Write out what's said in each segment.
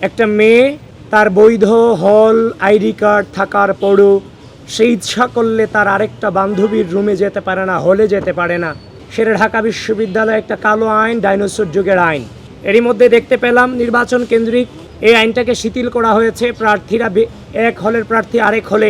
একটা মেয়ে তার বৈধ হল আইডি কার্ড থাকার পরও সে ইচ্ছা করলে তার আরেকটা বান্ধবীর রুমে যেতে পারে না, হলে যেতে পারে না। সেটা ঢাকা বিশ্ববিদ্যালয়ে একটা কালো আইন, ডাইনোসর যুগের আইন। এরই মধ্যে দেখতে পেলাম নির্বাচন কেন্দ্রিক, এই আইনটাকে শিথিল করা হয়েছে। প্রার্থীরা এক হলের প্রার্থী আরেক হলে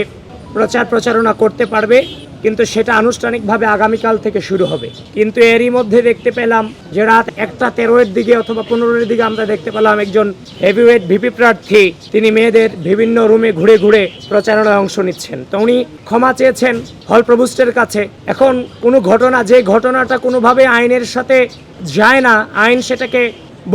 প্রচার প্রচারণা করতে পারবে, কিন্তু সেটা আনুষ্ঠানিকভাবে আগামীকাল থেকে শুরু হবে। কিন্তু এরই মধ্যে দেখতে পেলাম যে রাত একটা তেরোয়ের দিকে অথবা পনেরোর দিকে আমরা দেখতে পেলাম একজন হেভিওয়েট ভিপি প্রার্থী, তিনি মেয়েদের বিভিন্ন রুমে ঘুরে ঘুরে প্রচারণায় অংশ নিচ্ছেন। তো উনি ক্ষমা চেয়েছেন হল প্রভুষ্টের কাছে। এখন কোনো ঘটনা, যে ঘটনাটা কোনোভাবে আইনের সাথে যায় না, আইন সেটাকে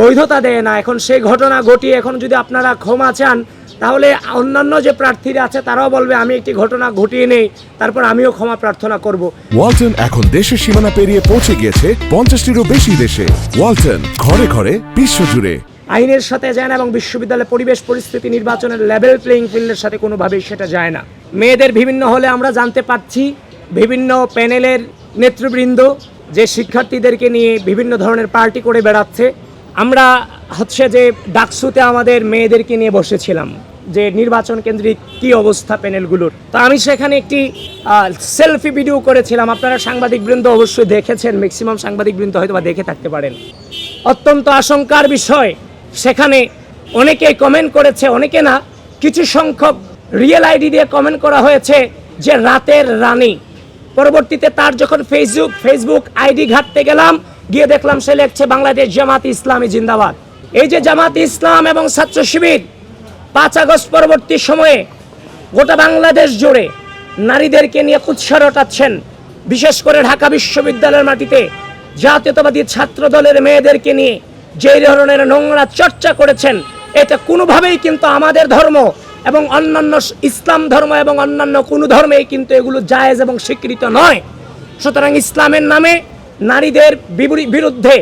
বৈধতা দেয় না। এখন সেই ঘটনা ঘটিয়ে এখন যদি আপনারা ক্ষমা চান তাহলে অন্যান্য যে প্রার্থীরা আছে তারাও বলবে আমি একটি ঘটনা ঘটিয়ে নেই তারপর আমিও ক্ষমা প্রার্থনা করব। ওয়ালটন এখন দেশের সীমানা পেরিয়ে পৌঁছে গিয়েছে পঞ্চাশটিরও বেশি দেশে। ওয়ালটন ঘরে ঘরে বিশ্বজুড়ে। আইনের সাথে যায় না এবং বিশ্ববিদ্যালয়ের পরিবেশ পরিস্থিতি নির্বাচনের লেভেল প্লেইং ফিল্ডের সাথে কোনোভাবেই সেটা যায় না। মেয়েদের বিভিন্ন হলে আমরা জানতে পারছি বিভিন্ন প্যানেলের নেতৃবৃন্দ যে শিক্ষার্থীদেরকে নিয়ে বিভিন্ন ধরনের পার্টি করে বেড়াচ্ছে। আমরা হচ্ছে যে ডাকসুতে আমাদের মেয়েদেরকে নিয়ে বসেছিলাম যে নির্বাচন কেন্দ্রিক কি অবস্থা প্যানেলগুলোর। তো আমি সেখানে একটি সেলফি ভিডিও করেছিলাম। আপনারা সাংবাদিকবৃন্দ অবশ্যই দেখেছেন, ম্যাক্সিমাম সাংবাদিকবৃন্দ হয়তো বা দেখে থাকতে পারেন। অত্যন্ত আশঙ্কার বিষয়, সেখানে অনেকে কমেন্ট করেছে, অনেকে না, কিছু সংখ্যক রিয়েল আইডি দিয়ে কমেন্ট করা হয়েছে যে রাতের রানী। পরবর্তীতে তার যখন ফেসবুক ফেসবুক আইডি ঘাটতে গেলাম গিয়ে দেখলাম সে লেখছে বাংলাদেশ জামাত ইসলামী জিন্দাবাদ। এই যে জামাত ইসলাম এবং ছাত্র শিবির পাঁচ আগস্ট পরবর্তী সময়ে গোটা বাংলাদেশ জুড়ে নারীদেরকে নিয়ে কুৎসা রটাচ্ছেন, বিশেষ করে ঢাকা বিশ্ববিদ্যালয়ের মাটিতে জাতীয়তাবাদী ছাত্র দলের মেয়েদেরকে নিয়ে যে ধরনের নোংরা চর্চা করেছেন, এটা কোনোভাবেই কিন্তু আমাদের ধর্ম এবং অন্যান্য ইসলাম ধর্ম এবং অন্যান্য কোনো ধর্মেই কিন্তু এগুলো জায়েজ এবং স্বীকৃত নয়। সুতরাং ইসলামের নামে নারীদের বিরুদ্ধে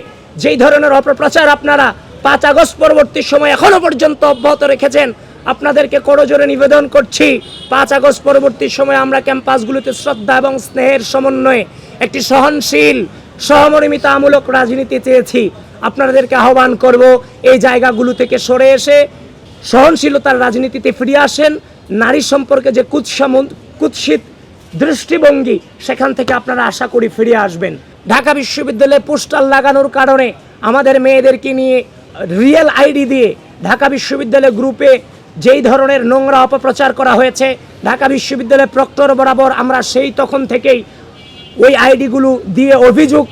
যেই ধরনের অপপ্রচার আপনারা পাঁচ আগস্ট পরবর্তী সময় এখনও পর্যন্ত অব্যাহত রেখেছেন, আপনাদেরকে করজোরে নিবেদন করছি। পাঁচ আগস্ট পরবর্তী সময় আমরা ক্যাম্পাসগুলোতে শ্রদ্ধা এবং স্নেহের সমন্বয়ে একটি সহনশীল, সহমর্মিতামূলক রাজনীতি চেয়েছি। আপনাদেরকে আহ্বান করব, এই জায়গাগুলো থেকে সরে এসে সহনশীলতার রাজনীতিতে ফিরে আসেন। নারী সম্পর্কে যে কুৎসামন কুৎসিত দৃষ্টিভঙ্গি, সেখান থেকে আপনারা আশা করি ফিরে আসবেন। ঢাকা বিশ্ববিদ্যালয়ে পোস্টার লাগানোর কারণে আমাদের মেয়েদেরকে নিয়ে রিয়েল আইডি দিয়ে ঢাকা বিশ্ববিদ্যালয় গ্রুপে যেই ধরনের নোংরা অপপ্রচার করা হয়েছে, ঢাকা বিশ্ববিদ্যালয়ের প্রক্টর বরাবর আমরা সেই তখন থেকেই ওই আইডিগুলো দিয়ে অভিযোগ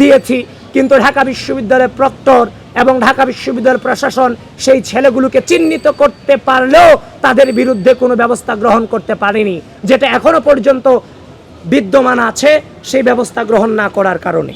দিয়েছি। কিন্তু ঢাকা বিশ্ববিদ্যালয়ের প্রক্টর এবং ঢাকা বিশ্ববিদ্যালয় প্রশাসন সেই ছেলেগুলোকে চিহ্নিত করতে পারলেও তাদের বিরুদ্ধে কোনো ব্যবস্থা গ্রহণ করতে পারেনি। যেটা এখনও পর্যন্ত বিদ্যমান আছে সেই ব্যবস্থা গ্রহণ না করার কারণে।